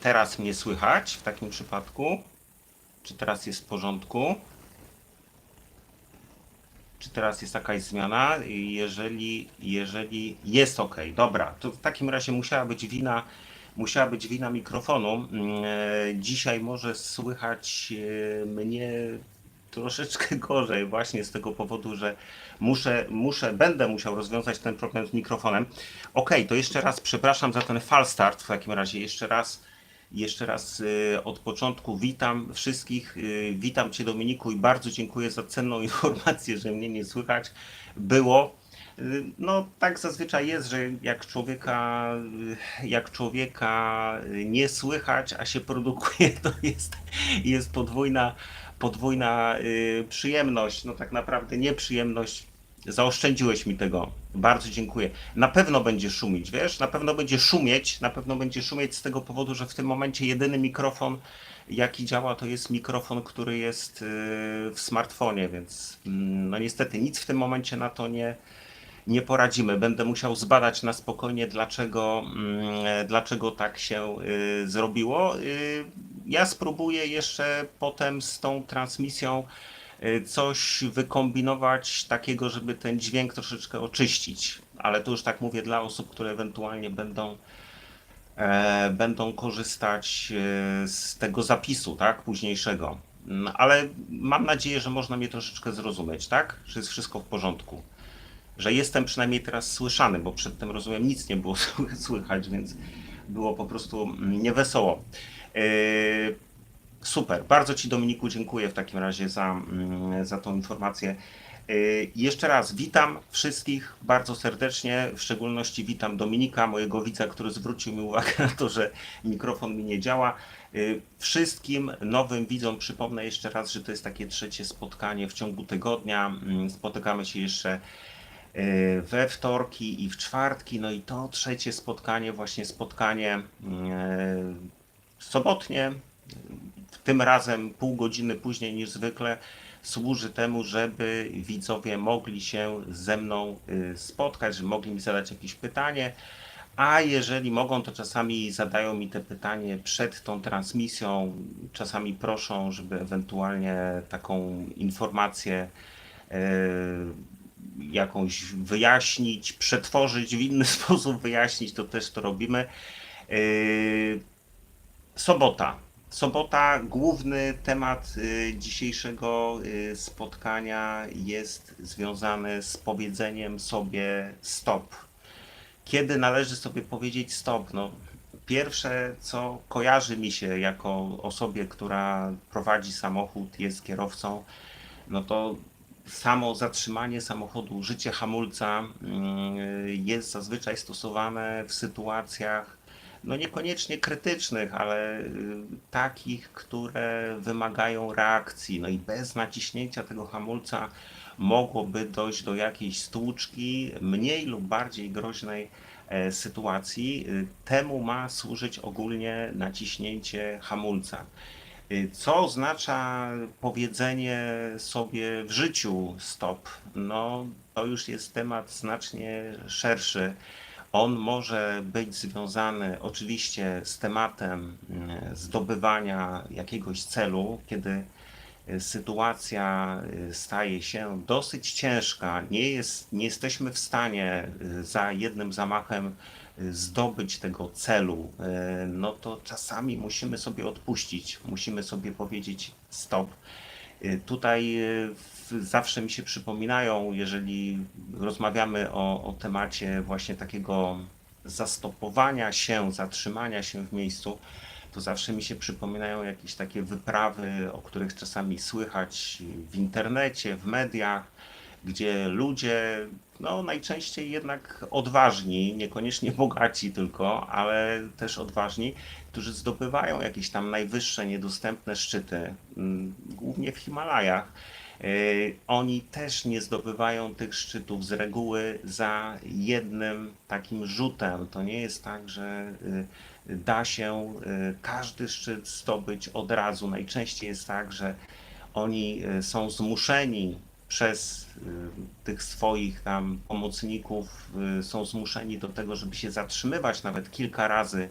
teraz mnie słychać w takim przypadku? Czy teraz jest w porządku? Czy teraz jest jakaś zmiana? Jeżeli, jeżeli jest ok, dobra, to w takim razie musiała być wina, musiała być wina mikrofonu. Mm, e, Dzisiaj może słychać e, mnie troszeczkę gorzej, właśnie z tego powodu, że muszę, muszę, będę musiał rozwiązać ten problem z mikrofonem. Ok, to jeszcze raz przepraszam za ten fal start w takim razie. Jeszcze raz, jeszcze raz y, od początku witam wszystkich. y, Witam Cię Dominiku i bardzo dziękuję za cenną informację, że mnie nie słychać. Było. Y, No tak zazwyczaj jest, że jak człowieka, jak człowieka nie słychać, a się produkuje, to jest, jest podwójna, podwójna przyjemność. No tak naprawdę nieprzyjemność. Zaoszczędziłeś mi tego. Bardzo dziękuję. Na pewno będzie szumić, wiesz? Na pewno będzie szumieć, na pewno będzie szumieć z tego powodu, że w tym momencie jedyny mikrofon, jaki działa, to jest mikrofon, który jest y, w smartfonie, więc mm, no niestety nic w tym momencie na to nie, nie poradzimy. Będę musiał zbadać na spokojnie, dlaczego, mm, dlaczego tak się y, zrobiło. Y, Ja spróbuję jeszcze potem z tą transmisją coś wykombinować takiego, żeby ten dźwięk troszeczkę oczyścić. Ale to już tak mówię dla osób, które ewentualnie będą, e, będą korzystać e, z tego zapisu, tak, późniejszego. Mm, Ale mam nadzieję, że można mnie troszeczkę zrozumieć, tak? Że jest wszystko w porządku że jestem przynajmniej teraz słyszany, bo przedtem rozumiem nic nie było słychać, więc było po prostu mm, niewesoło. Yy, Super, bardzo Ci Dominiku dziękuję w takim razie za, mm, za tą informację. Yy, Jeszcze raz witam wszystkich bardzo serdecznie, w szczególności witam Dominika, mojego widza, który zwrócił mi uwagę na to, że mikrofon mi nie działa. Yy, Wszystkim nowym widzom przypomnę jeszcze raz, że to jest takie trzecie spotkanie w ciągu tygodnia. Mm, Spotykamy się jeszcze e, we wtorki i w czwartki. No i to trzecie spotkanie, właśnie spotkanie sobotnie, tym razem pół godziny później niż zwykle, służy temu, żeby widzowie mogli się ze mną e, spotkać, żeby mogli mi zadać jakieś pytanie. A jeżeli mogą, to czasami zadają mi te pytanie przed tą transmisją. Czasami proszą, żeby ewentualnie taką informację e, jakąś wyjaśnić, przetworzyć w inny sposób, wyjaśnić, to też to robimy. Yy, Sobota. Sobota, główny temat y, dzisiejszego y, spotkania jest związany z powiedzeniem sobie stop. Kiedy należy sobie powiedzieć stop? No, pierwsze, co kojarzy mi się jako osobie, która prowadzi samochód, jest kierowcą, no to samo zatrzymanie samochodu, użycie hamulca mm, jest zazwyczaj stosowane w sytuacjach no niekoniecznie krytycznych, ale y, takich, które wymagają reakcji. No i bez naciśnięcia tego hamulca mogłoby dojść do jakiejś stłuczki mniej lub bardziej groźnej e, sytuacji. Y, Temu ma służyć ogólnie naciśnięcie hamulca. Y, Co oznacza powiedzenie sobie w życiu stop? No, to już jest temat znacznie szerszy. On może być związany oczywiście z tematem mm, zdobywania jakiegoś celu, kiedy y, sytuacja y, staje się dosyć ciężka, nie, jest, nie jesteśmy w stanie y, za jednym zamachem zdobyć tego celu, no to czasami musimy sobie odpuścić, musimy sobie powiedzieć stop. Y, Tutaj y, zawsze mi się przypominają, jeżeli rozmawiamy o, o temacie właśnie takiego zastopowania się, zatrzymania się w miejscu, to zawsze mi się przypominają jakieś takie wyprawy, o których czasami słychać w internecie, w mediach, gdzie ludzie, no najczęściej jednak odważni, niekoniecznie bogaci tylko, ale też odważni, którzy zdobywają jakieś tam najwyższe, niedostępne szczyty, mm, głównie w Himalajach. Yy, Oni też nie zdobywają tych szczytów z reguły za jednym takim rzutem. To nie jest tak, że yy, da się yy, każdy szczyt zdobyć od razu. Najczęściej jest tak, że oni są zmuszeni przez y, tych swoich tam pomocników, y, są zmuszeni do tego, żeby się zatrzymywać nawet kilka razy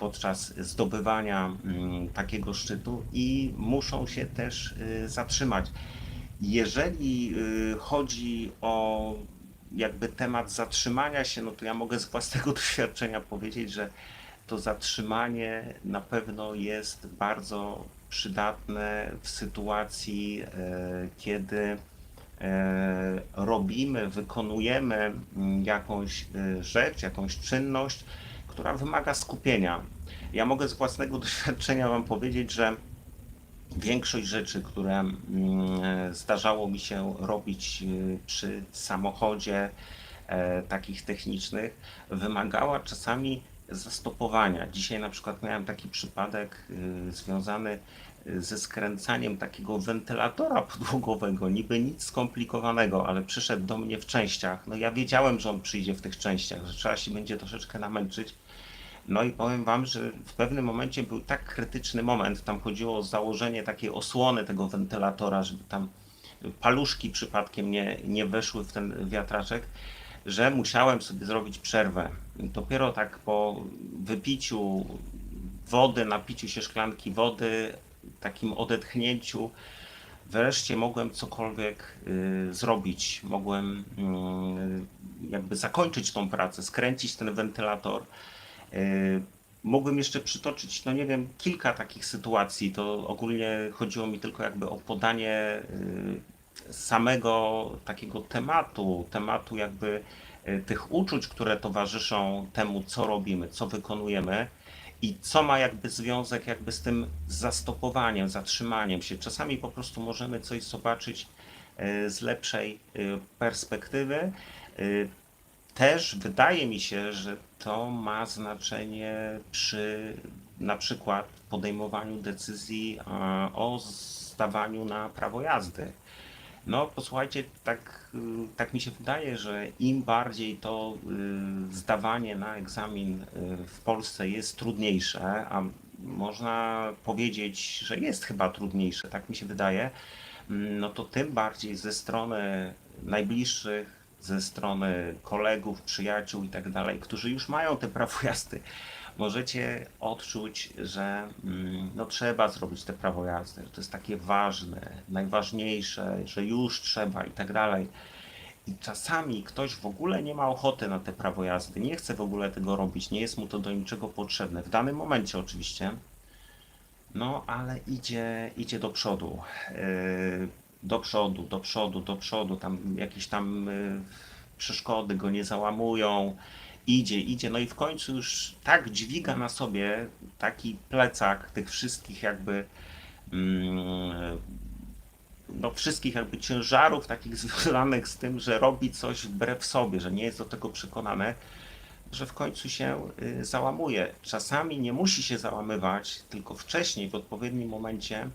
podczas zdobywania mm, takiego szczytu i muszą się też y, zatrzymać. Jeżeli y, chodzi o jakby temat zatrzymania się, no to ja mogę z własnego doświadczenia powiedzieć, że to zatrzymanie na pewno jest bardzo przydatne w sytuacji, e, kiedy e, robimy, wykonujemy mm, jakąś e, rzecz, jakąś czynność, która wymaga skupienia. Ja mogę z własnego doświadczenia Wam powiedzieć, że większość rzeczy, które mm, zdarzało mi się robić e, przy samochodzie, e, takich technicznych, wymagała czasami zastopowania. Dzisiaj na przykład miałem taki przypadek y, związany y, ze skręcaniem takiego wentylatora podłogowego, niby nic skomplikowanego, ale przyszedł do mnie w częściach. No ja wiedziałem, że on przyjdzie w tych częściach, że trzeba się będzie troszeczkę namęczyć. No i powiem Wam, że w pewnym momencie był tak krytyczny moment, tam chodziło o założenie takiej osłony tego wentylatora, żeby tam paluszki przypadkiem nie, nie weszły w ten wiatraczek, że musiałem sobie zrobić przerwę. Dopiero tak po wypiciu wody, napiciu się szklanki wody, takim odetchnięciu, wreszcie mogłem cokolwiek y, zrobić. Mogłem y, jakby zakończyć tą pracę, skręcić ten wentylator. Y, Mógłbym jeszcze przytoczyć, no nie wiem, kilka takich sytuacji. To ogólnie chodziło mi tylko jakby o podanie y, samego takiego tematu, tematu jakby y, tych uczuć, które towarzyszą temu, co robimy, co wykonujemy i co ma jakby związek jakby z tym zastopowaniem, zatrzymaniem się. Czasami po prostu możemy coś zobaczyć z lepszej perspektywy. Też wydaje mi się, że to ma znaczenie przy na przykład podejmowaniu decyzji o zdawaniu na prawo jazdy. No, posłuchajcie, tak, y, tak mi się wydaje, że im bardziej to y, zdawanie na egzamin y, w Polsce jest trudniejsze, a można powiedzieć, że jest chyba trudniejsze, tak mi się wydaje, mm, no to tym bardziej ze strony najbliższych, ze strony kolegów, przyjaciół i tak dalej, którzy już mają te prawo jazdy, możecie odczuć, że mm, no, trzeba zrobić te prawo jazdy, że to jest takie ważne, najważniejsze, że już trzeba i tak dalej. I czasami ktoś w ogóle nie ma ochoty na te prawo jazdy, nie chce w ogóle tego robić, nie jest mu to do niczego potrzebne. W danym momencie oczywiście, no ale idzie, idzie do przodu. Yy, do przodu, do przodu, do przodu, tam jakieś tam yy, przeszkody go nie załamują, idzie, idzie, no i w końcu już tak dźwiga na sobie taki plecak tych wszystkich jakby mm, no wszystkich jakby ciężarów takich związanych z tym, że robi coś wbrew sobie, że nie jest do tego przekonany, że w końcu się y, załamuje. Czasami nie musi się załamywać, tylko wcześniej, w odpowiednim momencie y,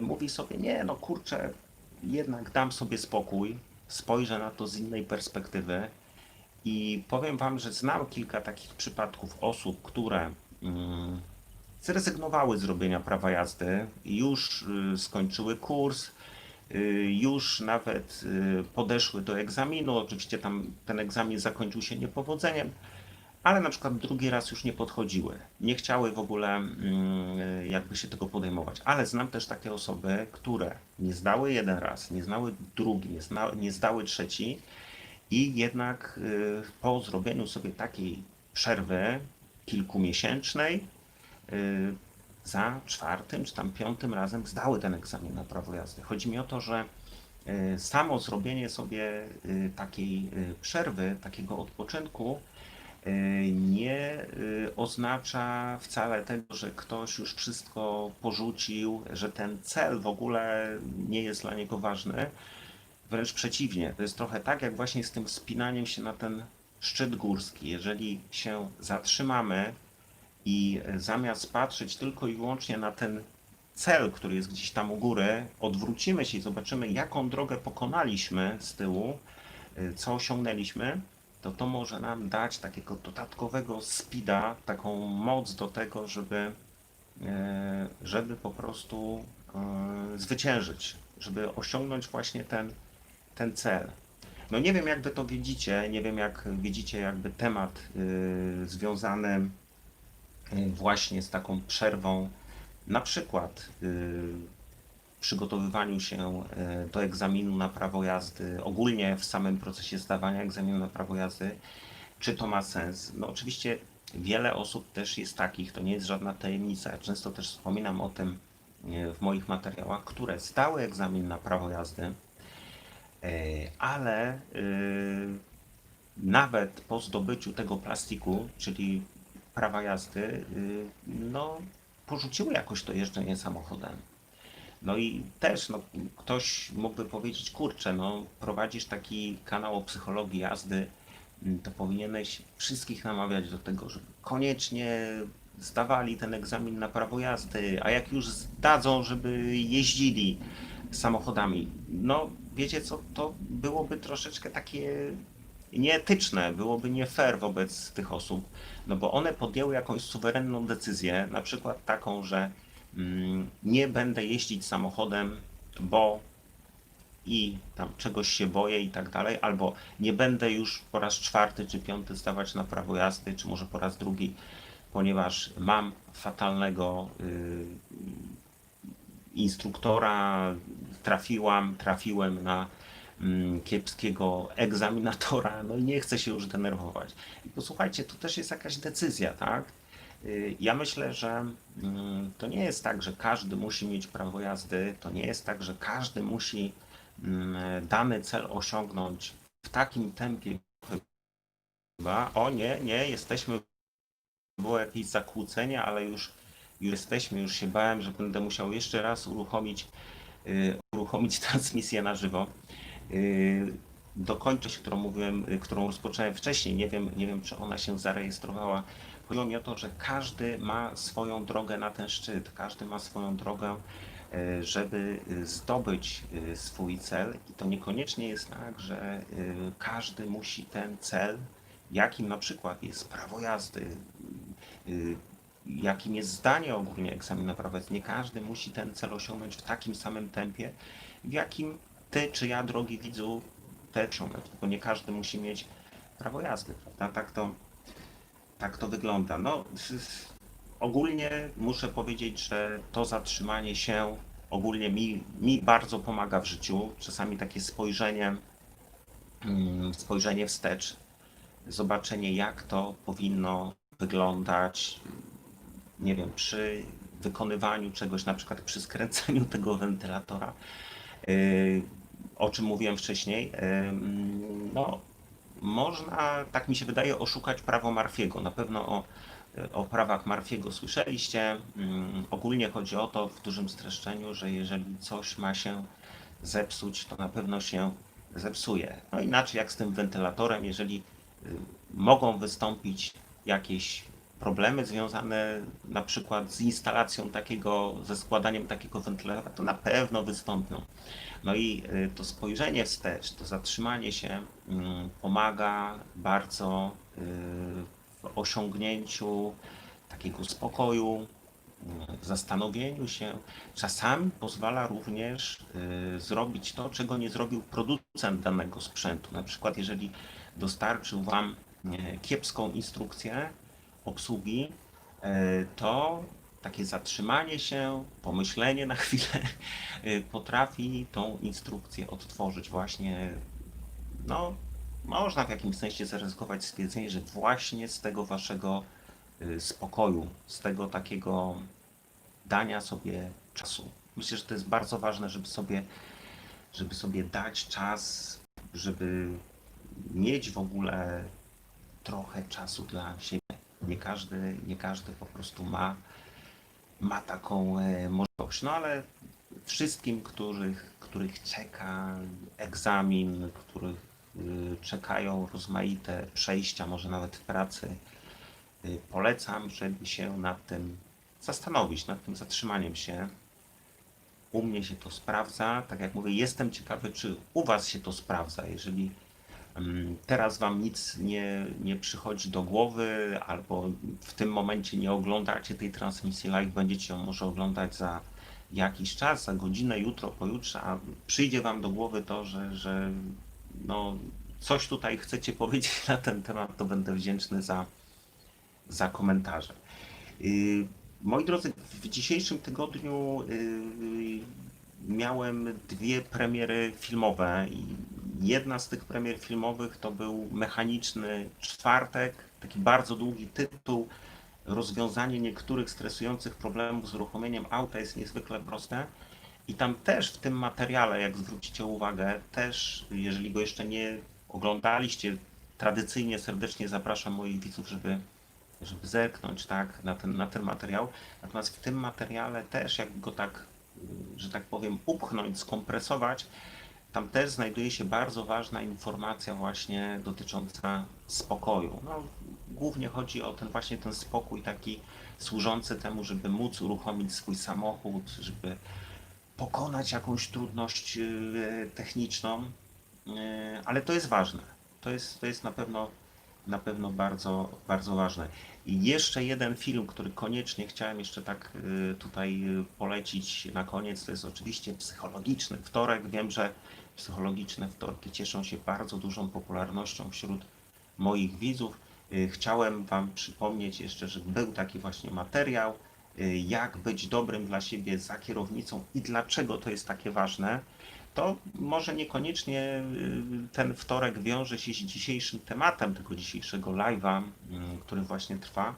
mówi sobie, nie, no kurczę, jednak dam sobie spokój, spojrzę na to z innej perspektywy i powiem Wam, że znam kilka takich przypadków osób, które mm, zrezygnowały z robienia prawa jazdy, już y, skończyły kurs, y, już nawet y, podeszły do egzaminu. Oczywiście tam ten egzamin zakończył się niepowodzeniem, ale na przykład drugi raz już nie podchodziły. Nie chciały w ogóle mm, jakby się tego podejmować. Ale znam też takie osoby, które nie zdały jeden raz, nie znały drugi, nie, zna, nie zdały trzeci i jednak y, po zrobieniu sobie takiej przerwy kilkumiesięcznej y, za czwartym czy tam piątym razem zdały ten egzamin na prawo jazdy. Chodzi mi o to, że y, samo zrobienie sobie takiej przerwy, takiego odpoczynku nie y, oznacza wcale tego, że ktoś już wszystko porzucił, że ten cel w ogóle nie jest dla niego ważny. Wręcz przeciwnie, to jest trochę tak, jak właśnie z tym wspinaniem się na ten szczyt górski. Jeżeli się zatrzymamy i zamiast patrzeć tylko i wyłącznie na ten cel, który jest gdzieś tam u góry, odwrócimy się i zobaczymy, jaką drogę pokonaliśmy z tyłu, y, co osiągnęliśmy, to to może nam dać takiego dodatkowego speeda, taką moc do tego, żeby, e, żeby po prostu e, zwyciężyć, żeby osiągnąć właśnie ten, ten cel. No nie wiem, jak wy to widzicie, nie wiem, jak widzicie jakby temat y, związany y, właśnie z taką przerwą, na przykład y, przygotowywaniu się y, do egzaminu na prawo jazdy, ogólnie w samym procesie zdawania egzaminu na prawo jazdy, czy to ma sens? No oczywiście wiele osób też jest takich, to nie jest żadna tajemnica. Ja często też wspominam o tym e, w moich materiałach, które zdały egzamin na prawo jazdy, e, ale e, nawet po zdobyciu tego plastiku, czyli prawa jazdy, no porzuciły jakoś to jeżdżenie samochodem. No i też no, ktoś mógłby powiedzieć, kurczę, no prowadzisz taki kanał o psychologii jazdy, mm, to powinieneś wszystkich namawiać do tego, żeby koniecznie zdawali ten egzamin na prawo jazdy, a jak już zdadzą, żeby jeździli samochodami. No wiecie co, to byłoby troszeczkę takie nieetyczne, byłoby nie fair wobec tych osób, no bo one podjęły jakąś suwerenną decyzję, na przykład taką, że nie będę jeździć samochodem, bo i tam czegoś się boję i tak dalej, albo nie będę już po raz czwarty czy piąty zdawać na prawo jazdy, czy może po raz drugi, ponieważ mam fatalnego y, instruktora, trafiłam, trafiłem na mm, kiepskiego egzaminatora, no i nie chcę się już denerwować. I posłuchajcie, to też jest jakaś decyzja, tak? Y, Ja myślę, że mm, to nie jest tak, że każdy musi mieć prawo jazdy, to nie jest tak, że każdy musi mm, dany cel osiągnąć w takim tempie chyba. O nie, nie, jesteśmy, było jakieś zakłócenie, ale już, już jesteśmy, już się bałem, że będę musiał jeszcze raz uruchomić, y, uruchomić transmisję na żywo. Y, dokończyć, którą mówiłem, którą rozpocząłem wcześniej. Nie wiem, nie wiem, czy ona się zarejestrowała. Chodziło mi o to, że każdy ma swoją drogę na ten szczyt, każdy ma swoją drogę, y, żeby y, zdobyć y, swój cel. I to niekoniecznie jest tak, że każdy musi ten cel, jakim na przykład jest prawo jazdy, jakim jest zdanie ogólnie egzaminu jazdy, nie każdy musi ten cel osiągnąć w takim samym tempie, w jakim ty czy ja, drogi widzu, te osiągnąć, bo nie każdy musi mieć prawo jazdy, prawda? Tak to, tak to wygląda. No, ogólnie muszę powiedzieć, że to zatrzymanie się ogólnie mi, mi bardzo pomaga w życiu. Czasami takie spojrzenie, mm, spojrzenie wstecz, zobaczenie jak to powinno wyglądać, nie wiem, przy wykonywaniu czegoś, na przykład przy skręceniu tego wentylatora, yy, o czym mówiłem wcześniej, yy, no, można, tak mi się wydaje, oszukać prawo Marfiego. Na pewno o, o prawach Marfiego słyszeliście. Ym, Ogólnie chodzi o to w dużym streszczeniu, że jeżeli coś ma się zepsuć, to na pewno się zepsuje. No inaczej jak z tym wentylatorem, jeżeli y, mogą wystąpić jakieś problemy związane na przykład z instalacją takiego, ze składaniem takiego wentylatora, to na pewno wystąpią. No i y, to spojrzenie wstecz, to zatrzymanie się mm, pomaga bardzo y, w osiągnięciu takiego spokoju, mm, w zastanowieniu się. Czasami pozwala również y, zrobić to, czego nie zrobił producent danego sprzętu. Na przykład, jeżeli dostarczył Wam kiepską instrukcję obsługi, e, to takie zatrzymanie się, pomyślenie na chwilę y, potrafi tą instrukcję odtworzyć właśnie, no, można w jakimś sensie zaryzykować stwierdzenie, że właśnie z tego waszego y, spokoju, z tego takiego dania sobie czasu. Myślę, że to jest bardzo ważne, żeby sobie, żeby sobie dać czas, żeby mieć w ogóle trochę czasu dla siebie. Nie każdy, nie każdy po prostu ma ma taką e, możliwość. No ale wszystkim, których, których czeka egzamin, których y, czekają rozmaite przejścia, może nawet w pracy, y, polecam, żeby się nad tym zastanowić, nad tym zatrzymaniem się. U mnie się to sprawdza. Tak jak mówię, jestem ciekawy, czy u Was się to sprawdza. Jeżeli teraz Wam nic nie, nie przychodzi do głowy, albo w tym momencie nie oglądacie tej transmisji live, będziecie ją może oglądać za jakiś czas, za godzinę, jutro, pojutrze, a przyjdzie Wam do głowy to, że, że no, coś tutaj chcecie powiedzieć na ten temat, to będę wdzięczny za, za komentarze. Y, Moi drodzy, w dzisiejszym tygodniu y, miałem dwie premiery filmowe. i Jedna z tych premier filmowych to był Mechaniczny Czwartek, taki bardzo długi tytuł. Rozwiązanie niektórych stresujących problemów z uruchomieniem auta jest niezwykle proste. I tam też w tym materiale, jak zwrócicie uwagę, też, jeżeli go jeszcze nie oglądaliście, tradycyjnie serdecznie zapraszam moich widzów, żeby, żeby zerknąć tak, na, ten, na ten materiał. Natomiast w tym materiale też, jak go tak, że tak powiem, upchnąć, skompresować, tam też znajduje się bardzo ważna informacja właśnie dotycząca spokoju. No, głównie chodzi o ten właśnie ten spokój taki służący temu, żeby móc uruchomić swój samochód, żeby pokonać jakąś trudność y, techniczną, y, ale to jest ważne. To jest, to jest na pewno, na pewno bardzo, bardzo ważne. I jeszcze jeden film, który koniecznie chciałem jeszcze tak y, tutaj y, polecić na koniec, to jest oczywiście psychologiczny wtorek. Wiem, że psychologiczne wtorki cieszą się bardzo dużą popularnością wśród moich widzów. Y, Chciałem Wam przypomnieć jeszcze, że był taki właśnie materiał, jak być dobrym dla siebie za kierownicą i dlaczego to jest takie ważne. To może niekoniecznie y, ten wtorek wiąże się z dzisiejszym tematem tego dzisiejszego live'a, y, który właśnie trwa,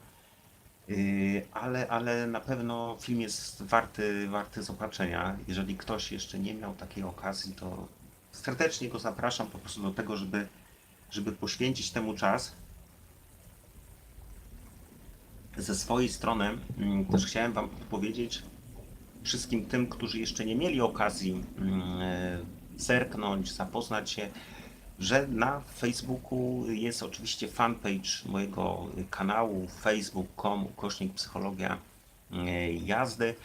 Y, ale, ale na pewno film jest warty, warty zobaczenia. Jeżeli ktoś jeszcze nie miał takiej okazji, to serdecznie go zapraszam po prostu do tego, żeby, żeby poświęcić temu czas. Ze swojej strony mm, też chciałem Wam powiedzieć wszystkim tym, którzy jeszcze nie mieli okazji mm, e, zerknąć, zapoznać się, że na Facebooku jest oczywiście fanpage mojego kanału facebook.com ukośnik psychologia e, jazdy.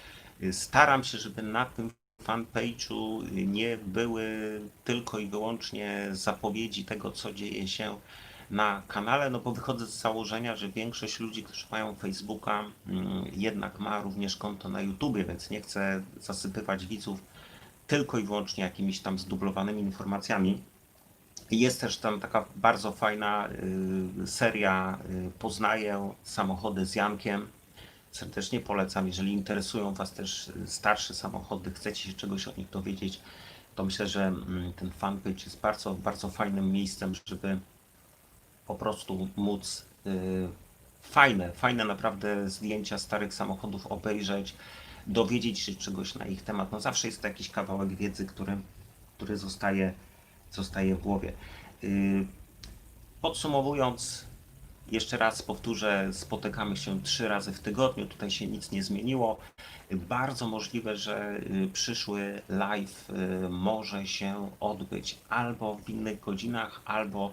Staram się, żeby na tym fanpage'u nie były tylko i wyłącznie zapowiedzi tego, co dzieje się na kanale, no bo wychodzę z założenia, że większość ludzi, którzy mają Facebooka, mm, jednak ma również konto na YouTubie, więc nie chcę zasypywać widzów tylko i wyłącznie jakimiś tam zdublowanymi informacjami. Jest też tam taka bardzo fajna y, seria y, Poznaję samochody z Jankiem. Serdecznie polecam, jeżeli interesują Was też y, starsze samochody, chcecie się czegoś o nich dowiedzieć, to myślę, że mm, ten fanpage jest bardzo, bardzo fajnym miejscem, żeby po prostu móc y, fajne, fajne naprawdę zdjęcia starych samochodów obejrzeć, dowiedzieć się czegoś na ich temat. No zawsze jest to jakiś kawałek wiedzy, który, który zostaje, zostaje w głowie. Y, Podsumowując, jeszcze raz powtórzę, spotykamy się trzy razy w tygodniu, tutaj się nic nie zmieniło. Bardzo możliwe, że y, przyszły live może się odbyć albo w innych godzinach, albo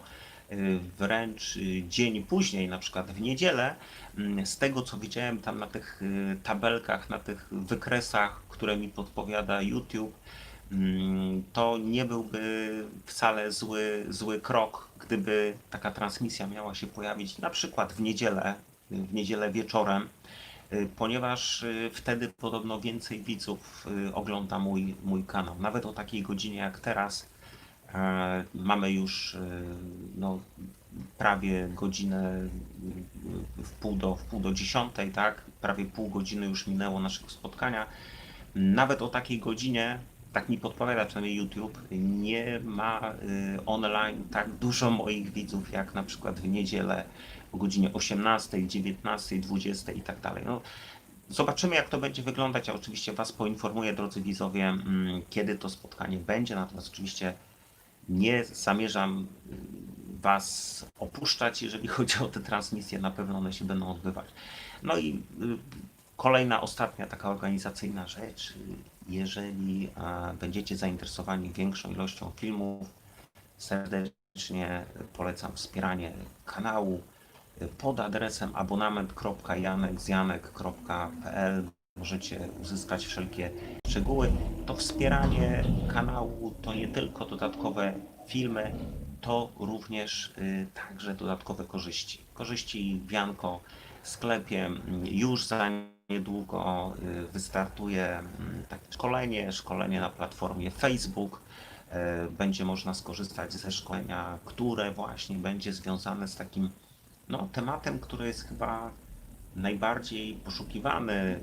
wręcz dzień później, na przykład w niedzielę. Mm, Z tego co widziałem tam na tych y, tabelkach, na tych wykresach, które mi podpowiada YouTube, mm, to nie byłby wcale zły, zły krok, gdyby taka transmisja miała się pojawić na przykład w niedzielę, w niedzielę wieczorem, y, ponieważ y, wtedy podobno więcej widzów ogląda mój, mój kanał. Nawet o takiej godzinie jak teraz mamy już y, no, prawie godzinę y, w pół do, w pół do dziesiątej, tak? Prawie pół godziny już minęło naszego spotkania. Nawet o takiej godzinie, tak mi podpowiada przynajmniej YouTube, nie ma online tak dużo moich widzów jak na przykład w niedzielę o godzinie 18, 19, 20 i tak dalej. No, zobaczymy jak to będzie wyglądać. Ja oczywiście Was poinformuję, drodzy widzowie, mm, kiedy to spotkanie będzie. Natomiast oczywiście nie zamierzam y, Was opuszczać, jeżeli chodzi o te transmisje. Na pewno one się będą odbywać. No i y, kolejna, ostatnia taka organizacyjna rzecz. Jeżeli będziecie zainteresowani większą ilością filmów, serdecznie polecam wspieranie kanału y, pod adresem abonament.janekzjanek.pl możecie uzyskać wszelkie szczegóły. To wspieranie kanału to nie tylko dodatkowe filmy, to również y, także dodatkowe korzyści. Korzyści w Janko sklepie mm, już za niedługo y, wystartuje mm, takie szkolenie, szkolenie na platformie Facebook. E, Będzie można skorzystać ze szkolenia, które właśnie będzie związane z takim no, tematem, który jest chyba najbardziej poszukiwany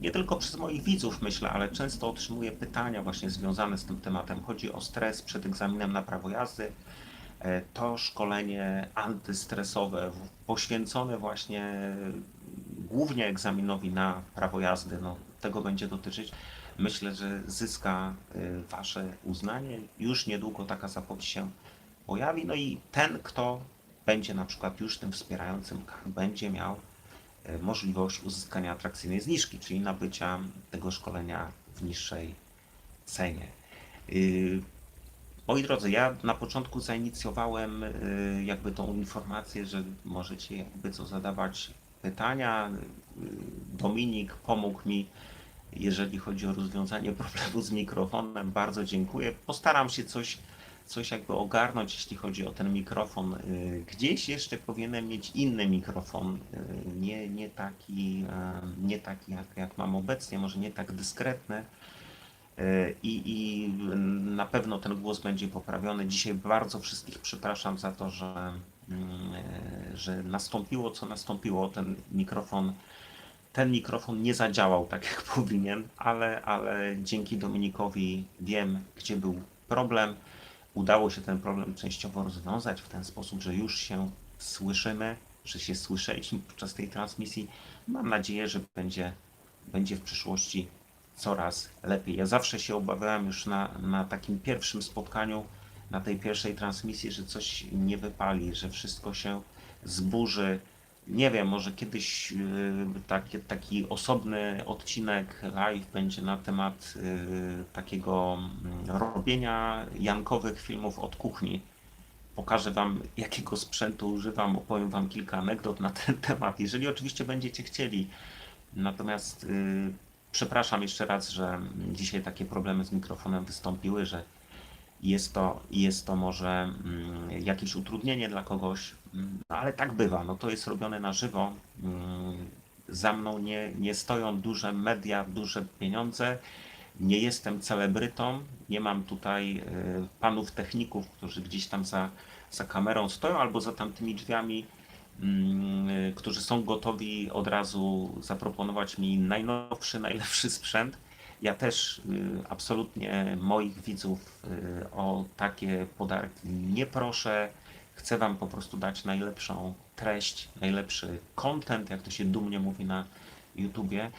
nie tylko przez moich widzów, myślę, ale często otrzymuję pytania właśnie związane z tym tematem. Chodzi o stres przed egzaminem na prawo jazdy. E, To szkolenie antystresowe, poświęcone właśnie głównie egzaminowi na prawo jazdy, no, tego będzie dotyczyć. Myślę, że zyska e, Wasze uznanie. Już niedługo taka zapowiedź się pojawi. No i ten, kto będzie na przykład już tym wspierającym, będzie miał możliwość uzyskania atrakcyjnej zniżki, czyli nabycia tego szkolenia w niższej cenie. Y, Moi drodzy, ja na początku zainicjowałem y, jakby tą informację, że możecie jakby co zadawać pytania. Y, Dominik pomógł mi, jeżeli chodzi o rozwiązanie problemu z mikrofonem. Bardzo dziękuję. Postaram się coś, coś jakby ogarnąć, jeśli chodzi o ten mikrofon. Y, Gdzieś jeszcze powinienem mieć inny mikrofon, y, nie, nie taki, y, nie taki jak, jak mam obecnie, może nie tak dyskretny. I, I na pewno ten głos będzie poprawiony. Dzisiaj bardzo wszystkich przepraszam za to, że, że nastąpiło co nastąpiło. Ten mikrofon, ten mikrofon nie zadziałał tak jak powinien, ale, ale dzięki Dominikowi wiem, gdzie był problem. Udało się ten problem częściowo rozwiązać w ten sposób, że już się słyszymy, że się słyszeliśmy podczas tej transmisji. Mam nadzieję, że będzie, będzie w przyszłości coraz lepiej. Ja zawsze się obawiałem już na, na takim pierwszym spotkaniu, na tej pierwszej transmisji, że coś nie wypali, że wszystko się zburzy. Nie wiem, może kiedyś y, taki, taki osobny odcinek live będzie na temat y, takiego mm, robienia jankowych filmów od kuchni. Pokażę Wam, jakiego sprzętu używam, opowiem Wam kilka anegdot na ten temat, jeżeli oczywiście będziecie chcieli. Natomiast y, przepraszam jeszcze raz, że dzisiaj takie problemy z mikrofonem wystąpiły, że jest to, jest to może mm, jakieś utrudnienie dla kogoś, mm, no ale tak bywa. No to jest robione na żywo. Mm, Za mną nie, nie stoją duże media, duże pieniądze. Nie jestem celebrytą. Nie mam tutaj y, panów techników, którzy gdzieś tam za, za kamerą stoją albo za tamtymi drzwiami y, którzy są gotowi od razu zaproponować mi najnowszy, najlepszy sprzęt. Ja też y, absolutnie moich widzów y, o takie podarki nie proszę. Chcę Wam po prostu dać najlepszą treść, najlepszy content, jak to się dumnie mówi na YouTubie.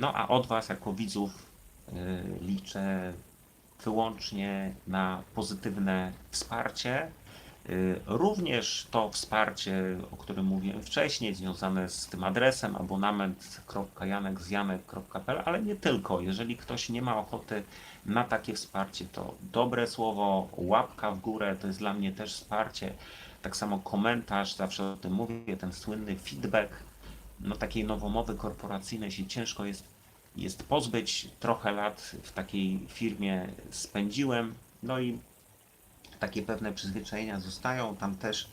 No a od Was, jako widzów, y, liczę wyłącznie na pozytywne wsparcie. Y, Również to wsparcie, o którym mówiłem wcześniej, związane z tym adresem abonament.janekzjanek.pl, ale nie tylko. Jeżeli ktoś nie ma ochoty na takie wsparcie, to dobre słowo, łapka w górę to jest dla mnie też wsparcie. Tak samo komentarz, zawsze o tym mówię, ten słynny feedback. No takiej nowomowy korporacyjnej się ciężko jest, jest pozbyć. Trochę lat w takiej firmie spędziłem. No i takie pewne przyzwyczajenia zostają. Tam też,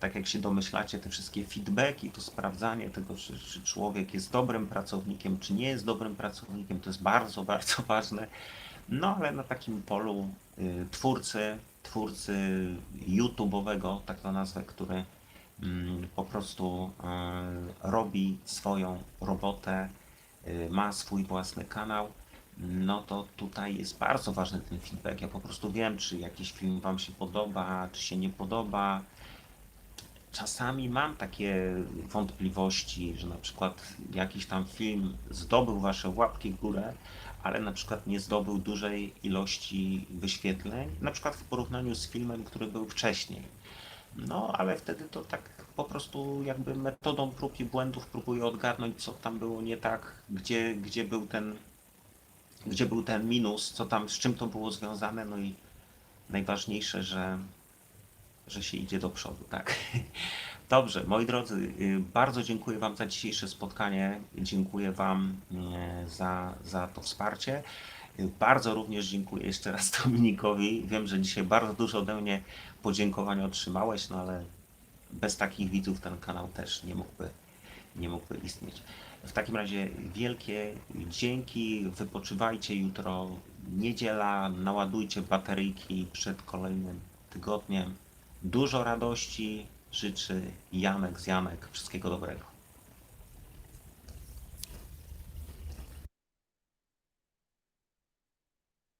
tak jak się domyślacie, te wszystkie feedbacki, to sprawdzanie tego, czy, czy człowiek jest dobrym pracownikiem, czy nie jest dobrym pracownikiem, to jest bardzo, bardzo ważne. No ale na takim polu y, twórcy, twórcy YouTube'owego, tak to nazwę, który mm, po prostu y, robi swoją robotę, y, ma swój własny kanał, no to tutaj jest bardzo ważny ten feedback. Ja po prostu wiem, czy jakiś film Wam się podoba, czy się nie podoba. Czasami mam takie wątpliwości, że na przykład jakiś tam film zdobył Wasze łapki w górę, ale na przykład nie zdobył dużej ilości wyświetleń, na przykład w porównaniu z filmem, który był wcześniej. No, ale wtedy to tak po prostu jakby metodą prób i błędów próbuję odgadnąć, co tam było nie tak, gdzie, gdzie był ten gdzie był ten minus, co tam, z czym to było związane, no i najważniejsze, że, że się idzie do przodu, tak. Dobrze, moi drodzy, y, bardzo dziękuję Wam za dzisiejsze spotkanie. Dziękuję Wam y, za, za to wsparcie. Y, Bardzo również dziękuję jeszcze raz Dominikowi. Wiem, że dzisiaj bardzo dużo ode mnie podziękowań otrzymałeś, no ale bez takich widzów ten kanał też nie mógłby, nie mógłby istnieć. W takim razie wielkie dzięki, wypoczywajcie jutro, niedziela, naładujcie bateryjki przed kolejnym tygodniem. Dużo radości życzy Janek z Janek. Wszystkiego dobrego.